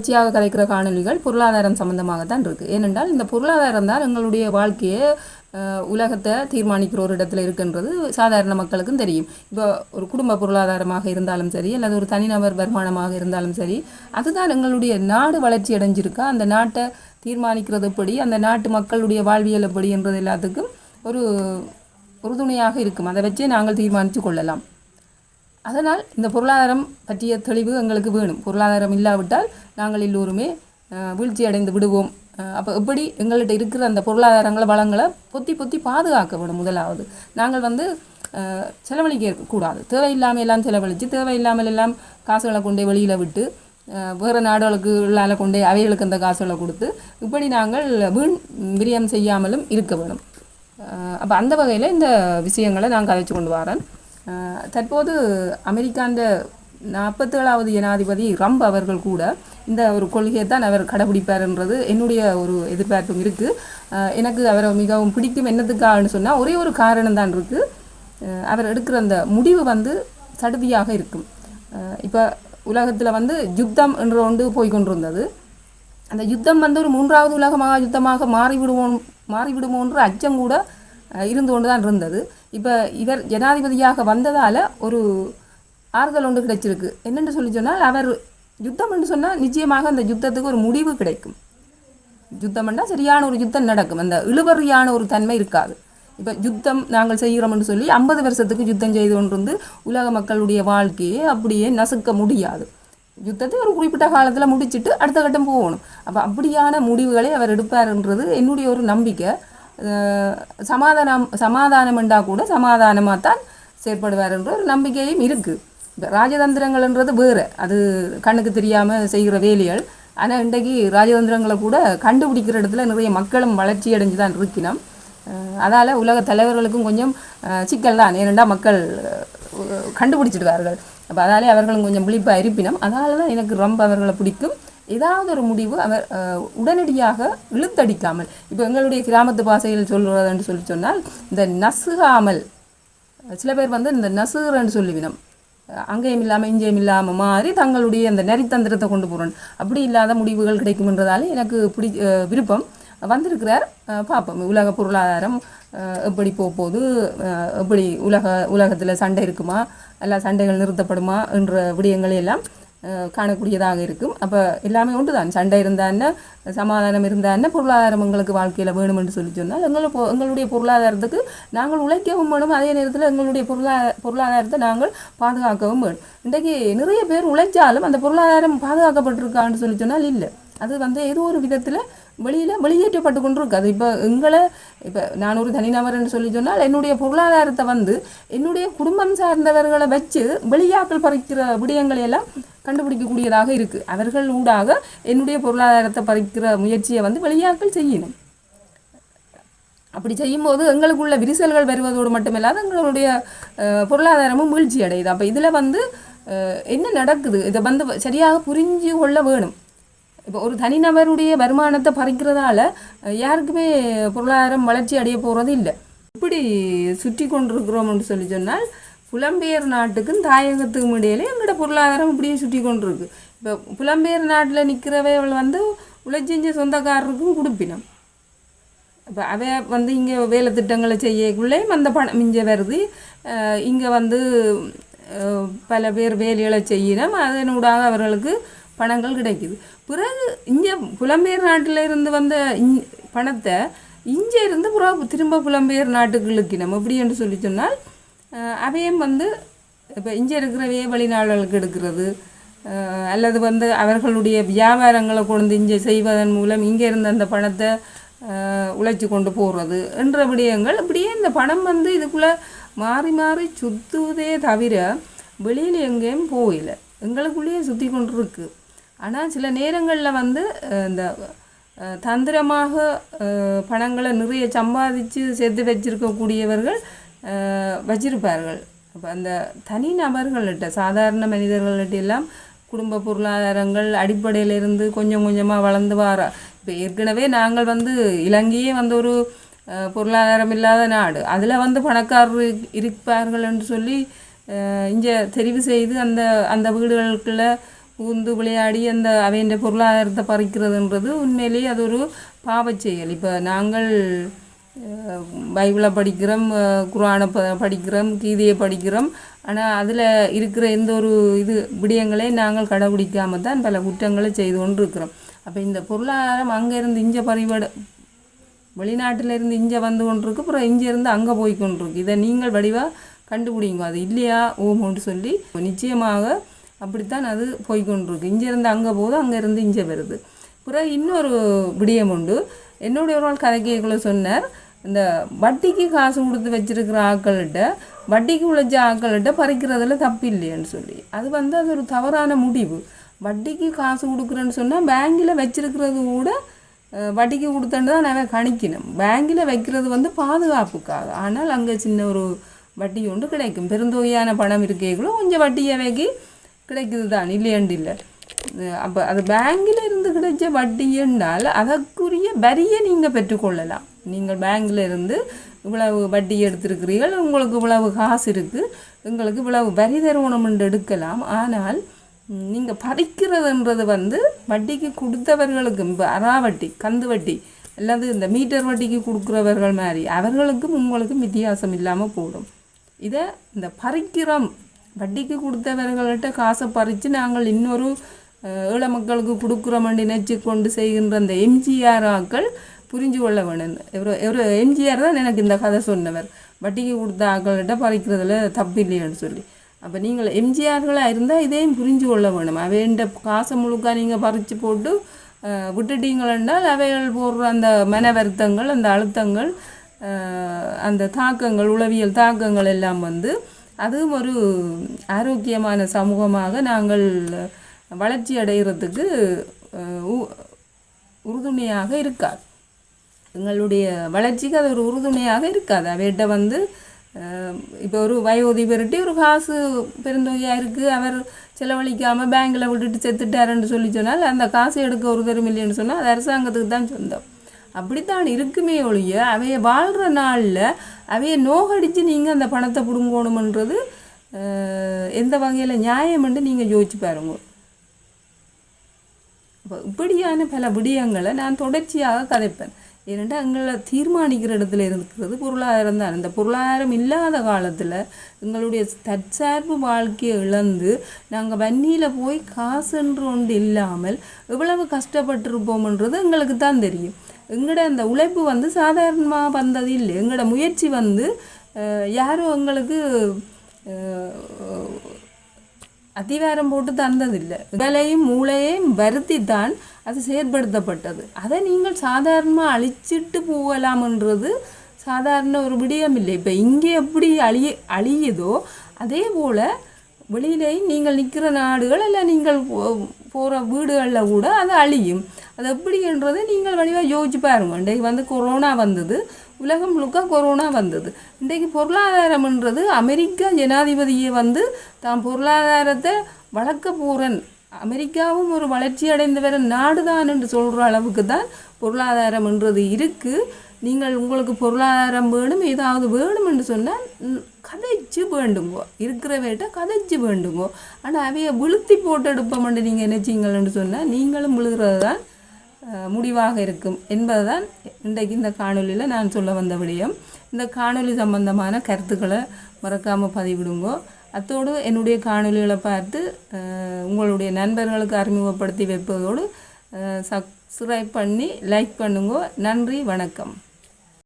தொடர்ச்சியாக கலைக்கிற காணொலிகள் பொருளாதாரம் சம்பந்தமாக தான் இருக்குது ஏனென்றால் இந்த பொருளாதாரம் தான் எங்களுடைய வாழ்க்கையை உலகத்தை தீர்மானிக்கிற ஒரு இடத்துல இருக்குன்றது சாதாரண மக்களுக்கும் தெரியும். இப்போ ஒரு குடும்ப பொருளாதாரமாக இருந்தாலும் சரி அல்லது ஒரு தனிநபர் வருமானமாக இருந்தாலும் சரி அதுதான் எங்களுடைய நாடு வளர்ச்சி அடைஞ்சிருக்கா? அந்த நாட்டை தீர்மானிக்கிறது எப்படி? அந்த நாட்டு மக்களுடைய வாழ்வியல் எப்படி? என்றது எல்லாத்துக்கும் ஒரு உறுதுணையாக இருக்கும். அதை வச்சே நாங்கள் தீர்மானித்து கொள்ளலாம். அதனால் இந்த பொருளாதாரம் பற்றிய தெளிவு எங்களுக்கு வேணும். பொருளாதாரம் இல்லாவிட்டால் நாங்கள் எல்லோருமே வீழ்ச்சி அடைந்து விடுவோம். அப்போ எப்படி எங்கள்கிட்ட இருக்கிற அந்த பொருளாதாரங்களை வளங்களை பொத்தி பொத்தி பாதுகாக்க வேணும் முதலாவது. நாங்கள் வந்து செலவழிக்க கூடாது தேவையில்லாமல் எல்லாம் செலவழித்து தேவையில்லாமல் எல்லாம் காசுகளை கொண்டே வெளியில் விட்டு வேறு நாடுகளுக்கு உள்ளால கொண்டே அவைகளுக்கு அந்த காசுகளை கொடுத்து இப்படி நாங்கள் வீண் விரியம் செய்யாமலும் இருக்க வேணும். அப்போ அந்த வகையில் இந்த விஷயங்களை நான் கதைச்சு கொண்டு வரேன். தற்போது அமெரிக்காண்ட நாற்பத்தேழாவது ஜனாதிபதி ரம்ப் அவர்கள் கூட இந்த ஒரு கொள்கையை தான் அவர் கடைபிடிப்பார்ன்றது என்னுடைய ஒரு எதிர்பார்ப்பும் இருக்குது எனக்கு அவரை மிகவும் பிடிக்கும் என்னத்துக்காகன்னு சொன்னால் ஒரே ஒரு காரணம் தான் இருக்குது அவர் எடுக்கிற அந்த முடிவு வந்து சடுதியாக இருக்கும். இப்போ உலகத்தில் வந்து யுத்தம் என்ற ஒன்று போய்கொண்டிருந்தது அந்த யுத்தம் வந்து ஒரு மூன்றாவது உலக மகா யுத்தமாக மாறிவிடுவோம் மாறிவிடுமோன்ற அச்சம் கூட இருந்து கொண்டு தான் இருந்தது. இப்போ இவர் ஜனாதிபதியாக வந்ததால் ஒரு ஆறுதல் ஒன்று கிடைச்சிருக்கு. என்னென்னு சொல்லி சொன்னால் அவர் யுத்தம் என்று சொன்னால் நிச்சயமாக அந்த யுத்தத்துக்கு ஒரு முடிவு கிடைக்கும். யுத்தம்னா சரியான ஒரு யுத்தம் நடக்கும். அந்த இழுபறியான ஒரு தன்மை இருக்காது. இப்போ யுத்தம் நாங்கள் செய்கிறோம்னு சொல்லி ஐம்பது வருஷத்துக்கு யுத்தம் செய்து கொண்டிருந்து உலக மக்களுடைய வாழ்க்கையை அப்படியே நசுக்க முடியாது. யுத்தத்தை ஒரு குறிப்பிட்ட காலத்தில் முடிச்சுட்டு அடுத்த கட்டம் போகணும். அப்போ அப்படியான முடிவுகளை அவர் எடுப்பாருன்றது என்னுடைய ஒரு நம்பிக்கை. சமாதானம் சமாதானம் என்றால் கூட சமாதானமாக தான் செயற்படுவார் என்ற ஒரு நம்பிக்கையும் இருக்குது இப்போ ராஜதந்திரங்கள்ன்றது வேறு. அது கண்ணுக்கு தெரியாமல் செய்கிற வேலைகள். ஆனால் இன்றைக்கு ராஜதந்திரங்களை கூட கண்டுபிடிக்கிற இடத்துல நிறைய மக்களும் வளர்ச்சி அடைஞ்சு தான் இருக்கணும் அதால் உலக தலைவர்களுக்கும் கொஞ்சம் சிக்கல் தான் ஏனெண்டா மக்கள் கண்டுபிடிச்சிடுவார்கள். அப்போ அதாலே அவர்களும் கொஞ்சம் விழிப்பாக இருப்பினும். அதனால தான் எனக்கு ரொம்ப அவர்களை பிடிக்கும். ஏதாவது ஒரு முடிவு அவர் உடனடியாக இழுத்தடிக்காமல் இப்போ எங்களுடைய கிராமத்து பாசையில் சொல்கிறதுன்னு சொல்லி சொன்னால் இந்த நசுகாமல் சில பேர் வந்து இந்த நசுகிறன்னு சொல்லுவினம். அங்கேயும் இல்லாமல் இங்கேயும் இல்லாமல் மாறி தங்களுடைய அந்த நெறித்தந்திரத்தை கொண்டு போகிறோம் அப்படி இல்லாத முடிவுகள் கிடைக்கும்ன்றதால எனக்கு பிடி விருப்பம். வந்திருக்கிறார். பார்ப்போம். உலக பொருளாதாரம் எப்படி போக போகுது? எப்படி உலக உலகத்தில் சண்டை இருக்குமா? எல்லா சண்டைகள் நிறுத்தப்படுமா? என்ற விடயங்களையெல்லாம் எல்லாம் காணக்கூடியதாக இருக்கும். அப்போ எல்லாமே ஒன்று தான் சண்டை இருந்தான்னு சமாதானம் இருந்தான்னு பொருளாதாரம் எங்களுக்கு வாழ்க்கையில் வேணுமென்று சொல்லி சொன்னால் எங்களை பொ எங்களுடைய பொருளாதாரத்துக்கு நாங்கள் உழைக்கவும் வேணும். அதே நேரத்தில் எங்களுடைய பொருளாதார பொருளாதாரத்தை நாங்கள் பாதுகாக்கவும் வேணும். இன்றைக்கு நிறைய பேர் உழைச்சாலும் அந்த பொருளாதாரம் பாதுகாக்கப்பட்டிருக்கான்னு சொல்லி சொன்னால் இல்லை. அது வந்து ஏதோ ஒரு விதத்தில் வெளியில் வெளியேற்றப்பட்டு கொண்டிருக்காது இப்போ எங்களை இப்போ நான் ஒரு தனிநபர்னு சொல்லி சொன்னால் என்னுடைய பொருளாதாரத்தை வந்து என்னுடைய குடும்பம் சார்ந்தவர்களை வச்சு வெளியாக்கள் பறிக்கிற விடயங்களை எல்லாம் கண்டுபிடிக்கக்கூடியதாக இருக்குது அவர்கள் ஊடாக என்னுடைய பொருளாதாரத்தை பறிக்கிற முயற்சியை வந்து வெளியாக்கள் செய்யணும். அப்படி செய்யும்போது எங்களுக்குள்ள விரிசல்கள் வருவதோடு மட்டுமில்லாத எங்களுடைய பொருளாதாரமும் வீழ்ச்சி அடையுது அப்போ இதில் வந்து என்ன நடக்குது? இதை வந்து சரியாக புரிஞ்சு கொள்ள வேணும். இப்போ ஒரு தனிநபருடைய வருமானத்தை பறிக்கிறதால யாருக்குமே பொருளாதாரம் வளர்ச்சி அடைய போகிறது இல்லை. இப்படி சுற்றி கொண்டிருக்கிறோம்னு சொல்லி சொன்னால் புலம்பெயர் நாட்டுக்கும் தாயகத்துக்கும் இடையிலே எங்களோட பொருளாதாரம் இப்படியே சுற்றி கொண்டிருக்கு. இப்போ புலம்பெயர் நாட்டில் நிற்கிறவள் வந்து உழைச்செஞ்ச சொந்தக்காரருக்கும் கொடுப்பினம். இப்போ அவ வந்து இங்கே வேலை திட்டங்களை செய்யக்குள்ளே அந்த பணம் மிஞ்ச வருது. இங்கே வந்து பல பேர் வேலைகளை செய்யணும். அதனூடாக அவர்களுக்கு பணங்கள் கிடைக்குது. பிறகு இங்கே புலம்பெயர் நாட்டில் இருந்து வந்த இங் பணத்தை இங்கே இருந்து புற திரும்ப புலம்பெயர் நாட்டுகளுக்கு நம்ம எப்படி என்று சொல்லி சொன்னால் அவையும் வந்து இப்போ இங்கே இருக்கிறவையே வெளிநாடுகளுக்கு எடுக்கிறது. அல்லது வந்து அவர்களுடைய வியாபாரங்களை கொண்டு இங்கே செய்வதன் மூலம் இங்கே இருந்த அந்த பணத்தை உழைச்சி கொண்டு போகிறது என்ற விடயங்கள் இப்படியே இந்த பணம் வந்து இதுக்குள்ளே மாறி மாறி சுற்றுவதே தவிர வெளியில் எங்கேயும் போகல. எங்களுக்குள்ளேயே சுற்றி கொண்டு இருக்குது ஆனால் சில நேரங்களில் வந்து இந்த தந்திரமாக பணங்களை நிறைய சம்பாதிச்சு சேர்த்து வச்சிருக்கக்கூடியவர்கள் வச்சிருப்பார்கள். அப்போ அந்த தனி நபர்கள்கிட்ட சாதாரண மனிதர்கள்கிட்ட எல்லாம் குடும்ப பொருளாதாரங்கள் அடிப்படையிலிருந்து கொஞ்சம் கொஞ்சமாக வளர்ந்து வர. இப்போ ஏற்கனவே நாங்கள் வந்து இலங்கையே வந்து ஒரு பொருளாதாரம் இல்லாத நாடு. அதில் வந்து பணக்காரர் இருப்பார்கள் என்று சொல்லி இங்கே தெரிவு செய்து அந்த அந்த வீடுகளுக்குள்ளே புகுந்து விளையாடி அந்த அவையின் பொருளாதாரத்தை பறிக்கிறதுன்றது உண்மையிலேயே அது ஒரு பாவச் செயல் இப்போ நாங்கள் பைபிளை படிக்கிறோம் குரானை ப படிக்கிறோம் கீதையை படிக்கிறோம். ஆனால் அதில் இருக்கிற எந்த ஒரு இது விடயங்களையும் நாங்கள் கடைபிடிக்காம தான் பல குற்றங்களை செய்து கொண்டு இருக்கிறோம் அப்போ இந்த பொருளாதாரம் அங்கேருந்து இங்கே பறிபட வெளிநாட்டில் இருந்து இங்கே வந்து கொண்டிருக்கு அப்புறம் இங்கேருந்து அங்கே போய் கொண்டிருக்கு. இதை நீங்கள் வடிவாக கண்டுபிடிங்க. அது இல்லையா ஓமோன்னு சொல்லி நிச்சயமாக அப்படித்தான் அது போய்கொண்டிருக்கு. இருந்து அங்கே போகுது அங்கே இருந்து இங்கே வருது. பிறகு இன்னொரு விடியம் உண்டு. என்னுடைய ஒரு நாள் கதைக்கைக்குள்ள சொன்னார் இந்த வட்டிக்கு காசு கொடுத்து வச்சிருக்கிற ஆக்கள்கிட்ட வட்டிக்கு உழைச்ச ஆக்கள்கிட்ட பறிக்கிறதுல தப்பு இல்லையன்னு சொல்லி. அது வந்து அது ஒரு தவறான முடிவு. வட்டிக்கு காசு கொடுக்குறேன்னு சொன்னால் பேங்கில் வச்சிருக்கிறது கூட வட்டிக்கு கொடுத்தேன்னு தான் நான் கணிக்கணும். பேங்கில் வைக்கிறது வந்து பாதுகாப்புக்காக. ஆனால் அங்கே சின்ன ஒரு வட்டி ஒன்று கிடைக்கும். பெருந்தொகையான பணம் இருக்கேங்களோ கொஞ்சம் வட்டியை வைக்கி கிடைக்குது தான் இல்லையண்டு இல்லை அப்போ அது பேங்கில் இருந்து கிடைச்ச வட்டி என்றால் அதற்குரிய வரியை நீங்கள் பெற்றுக்கொள்ளலாம் நீங்கள் பேங்கில் இருந்து இவ்வளவு வட்டி எடுத்திருக்கிறீர்கள் உங்களுக்கு இவ்வளவு காசு இருக்குது உங்களுக்கு இவ்வளவு வரி தருவணம் எடுக்கலாம். ஆனால் நீங்கள் பறிக்கிறதுன்றது வந்து வட்டிக்கு கொடுத்தவர்களுக்கு இப்போ அரா வட்டி கந்து வட்டி அல்லது இந்த மீட்டர் வட்டிக்கு கொடுக்குறவர்கள் மாதிரி அவர்களுக்கும் உங்களுக்கும் வித்தியாசம் இல்லாமல் போடும். இதை இந்த பறிக்கிறோம் வட்டிக்கு கொடுத்தவர்கள்ட்ட காசை பறித்து நாங்கள் இன்னொரு அஹ், ஏழை மக்களுக்கு கொடுக்குறோம்னு நினைச்சு கொண்டு செய்கின்ற அந்த எம்ஜிஆர் ஆக்கள் புரிஞ்சு கொள்ள வேணும் இவர் இவர் எம்ஜிஆர் தான் எனக்கு இந்த கதை சொன்னவர். வட்டிக்கு கொடுத்த ஆக்கள்கிட்ட பறிக்கிறதுல தப்பு இல்லையான்னு சொல்லி. அப்போ நீங்கள் எம்ஜிஆர்களாக இருந்தால் இதையும் புரிஞ்சு கொள்ள வேணும் அவைண்ட காசை முழுக்க நீங்கள் பறித்து போட்டு விட்டுட்டீங்களென்றால் அவைகள் போடுற அந்த மன வருத்தங்கள் அந்த அழுத்தங்கள் அந்த தாக்கங்கள் உளவியல் தாக்கங்கள் எல்லாம் வந்து அதுவும் ஒரு ஆரோக்கியமான சமூகமாக நாங்கள் வளர்ச்சி அடைகிறதுக்கு உ- உறுதுணையாக இருக்காது எங்களுடைய வளர்ச்சிக்கு அது ஒரு உறுதுணையாக இருக்காது. அவர்கிட்ட வந்து இப்போ ஒரு வயோதிபர்கிட்ட ஒரு காசு பெருந்தொகையாக இருக்குது அவர் செலவழிக்காமல் பேங்கில் விட்டுட்டு செத்துட்டாருன்னு சொல்லி சொன்னால் அந்த காசு எடுக்க ஒரு தரும் இல்லைன்னு சொன்னால் அது அரசாங்கத்துக்கு தான் சொந்தம். அப்படித்தான் இருக்குமே ஒழிய அவைய வாழ்கிற நாளில் அவைய நோகடித்து நீங்கள் அந்த பணத்தை பிடுங்கணுமன்றது எந்த வகையில் நியாயம்ன்ட்டு நீங்கள் யோசிச்சு பாருங்க. இப்போ இப்படியான பல விடயங்களை நான் தொடர்ச்சியாக கதைப்பேன். ஏனென்றால் எங்களை தீர்மானிக்கிற இடத்துல இருக்கிறது பொருளாதாரம் தான். இந்த பொருளாதாரம் இல்லாத காலத்தில் எங்களுடைய தற்சார்பு வாழ்க்கையை இழந்து நாங்கள் வன்னியில் போய் காசுன்ற ஒன்று இல்லாமல் எவ்வளவு கஷ்டப்பட்டிருப்போம்ன்றது எங்களுக்கு தான் தெரியும். எங்களோட அந்த உழைப்பு வந்து சாதாரணமாக வந்தது இல்லை. எங்களோட முயற்சி வந்து யாரும் எங்களுக்கு அதிகாரம் போட்டு தந்ததில்லை உடலையும் மூளையையும் வருத்தி தான் அது செயற்படுத்தப்பட்டது. அதை நீங்கள் சாதாரணமாக அழிச்சிட்டு போகலாம்ன்றது சாதாரண ஒரு விடயம் இல்லை. இப்போ இங்கே எப்படி அழிய அழியுதோ அதே போல் வெளியிலேயும் நீங்கள் நிற்கிற நாடுகள் இல்லை நீங்கள் போகிற வீடுகளில் கூட அது அழியும். அது எப்படின்றதை நீங்கள் வடிவாக யோசிச்சு பாருங்க. இன்றைக்கு வந்து கொரோனா வந்தது. உலகம் முழுக்க கொரோனா வந்தது. இன்றைக்கு பொருளாதாரம்ன்றது அமெரிக்கா ஜனாதிபதியை வந்து தான் பொருளாதாரத்தை வளர்க்க போகிறேன் அமெரிக்காவும் ஒரு வளர்ச்சி அடைந்து வர நாடுதான் என்று சொல்கிற அளவுக்கு தான் பொருளாதாரம்ன்றது இருக்குது நீங்கள் உங்களுக்கு பொருளாதாரம் வேணும் ஏதாவது வேணும் என்று சொன்னால் கதைச்சு வேண்டுங்கோ. இருக்கிற வேட்டை கதைச்சு வேண்டுங்கோ. ஆனால் அவைய விழுத்தி போட்டு எடுப்போம்னு நீங்கள் நினைச்சீங்கன்னு சொன்னால் நீங்களும் விழுகிறது தான் முடிவாக இருக்கும் என்பதுதான் இன்றைக்கு இந்த காணொலியில் நான் சொல்ல வந்த விடயம். இந்த காணொலி சம்பந்தமான கருத்துக்களை மறக்காமல் பதிவிடுங்கோ. அத்தோடு என்னுடைய காணொலிகளை பார்த்து உங்களுடைய நண்பர்களுக்கு அறிமுகப்படுத்தி வைப்பதோடு சப்ஸ்கிரைப் பண்ணி லைக் பண்ணுங்க. நன்றி வணக்கம்.